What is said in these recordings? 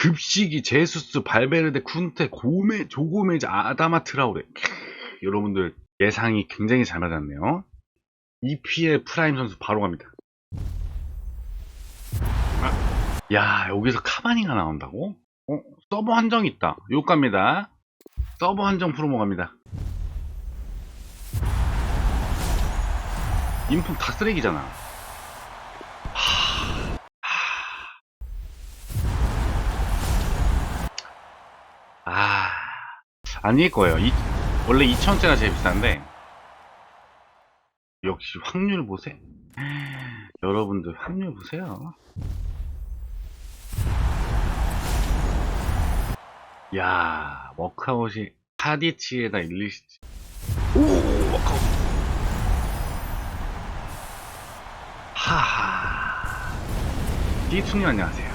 급식이 제수스 발베르데 쿤테 고메 조고메즈 아다마 트라우레 캬, 여러분들 예상이 굉장히 잘 맞았네요. EPL 프라임 선수 바로 갑니다. 아, 야 여기서 카바니가 나온다고? 어? 서버 한정 있다. 요 갑니다. 서버 한정 프로모 갑니다. 인품 다 쓰레기잖아 아닐 거예요. 이, 원래 2,000원짜리가 제일 비싼데, 역시 확률 보세요. 여러분들 확률 보세요. 야, 워크아웃이 카디치에다 일리시치. 오, 워크아웃. 하하. 띠투님 안녕하세요.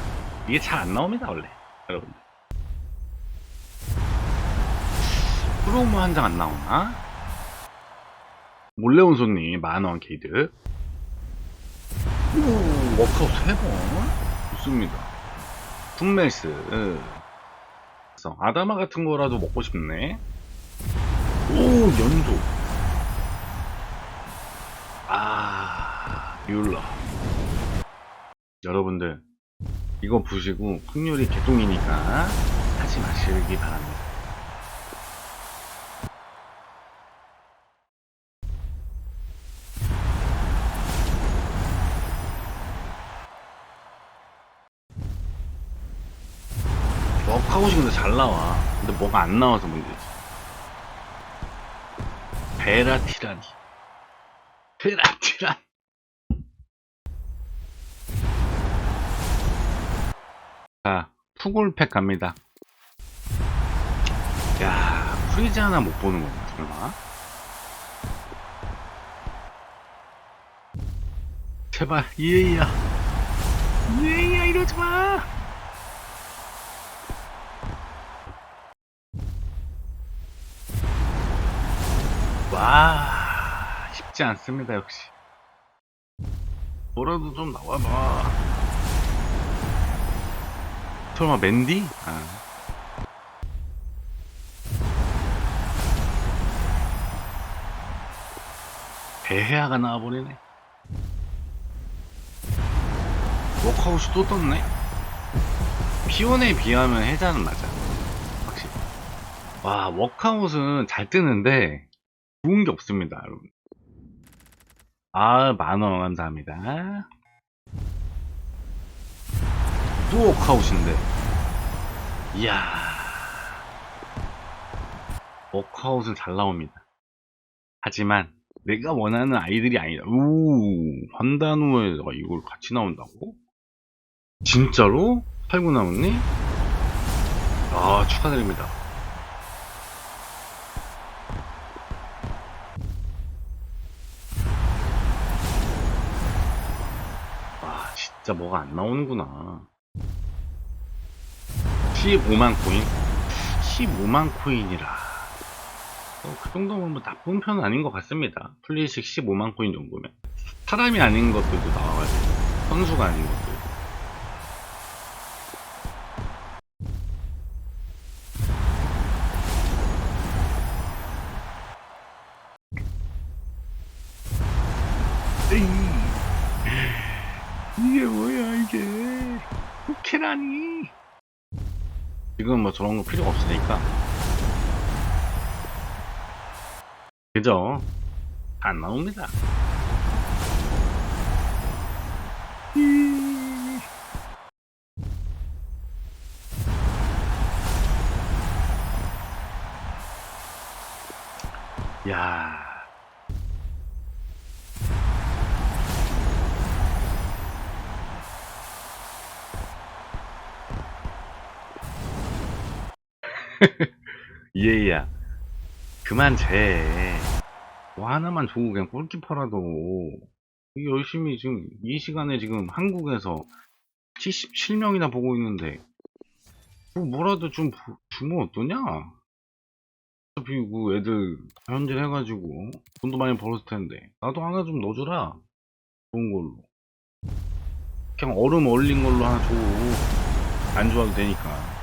이게 잘 안 나옵니다, 원래. 여러분들. 프로모 한 장 안 나오나? 몰래 온 손님 만원 게이드. 오 워크아웃 3번 좋습니다. 풍멜스. 그래서 아다마 같은 거라도 먹고 싶네. 오 연도. 아 뮬러. 여러분들 이거 보시고 확률이 개똥이니까 하지 마시기 바랍니다 워크아웃이 근데 잘 나와. 근데 뭐가 안 나와서 문제지. 베라티라니. 베라티란. 자, 푸골팩 갑니다. 야, 프리즈 하나 못 보는 거야, 설마? 제발, 이에이야. 이에이야, 이러지 마! 와 쉽지 않습니다 역시. 뭐라도 좀 나와봐. 설마 맨디? 아. 배해아가 나와버리네. 워크아웃이 또 떴네. 피온에 비하면 해자는 맞아. 확실히. 와 워크아웃은 잘 뜨는데 좋은 게 없습니다, 여러분. 아, 만원 감사합니다. 또 워크아웃인데. 이야. 워크아웃은 잘 나옵니다. 하지만, 내가 원하는 아이들이 아니다. 우, 환단우에다가 이걸 같이 나온다고? 진짜로? 팔고 나왔니? 아, 축하드립니다. 진짜 뭐가 안 나오는구나. 15만 코인? 15만 코인이라. 어, 그 정도면 뭐 나쁜 편은 아닌 것 같습니다. 플리식 15만 코인 정도면. 사람이 아닌 것들도 나와가지고. 선수가 아닌 것들. 에이. 이게 뭐야 이게 국회라니. 지금 뭐 저런 거 필요가 없으니까. 그죠? 안 나옵니다. 이. 야 이해야. 그만 재. 뭐 하나만 주고 그냥 골키퍼라도. 열심히 지금 이 시간에 지금 한국에서 77명이나 보고 있는데. 뭐 뭐라도 좀 부- 주면 어떠냐? 어차피 그 애들 현질 해가지고 돈도 많이 벌었을 텐데. 나도 하나 좀 넣어줘라. 좋은 걸로. 그냥 얼음 얼린 걸로 하나 줘안 좋아도 되니까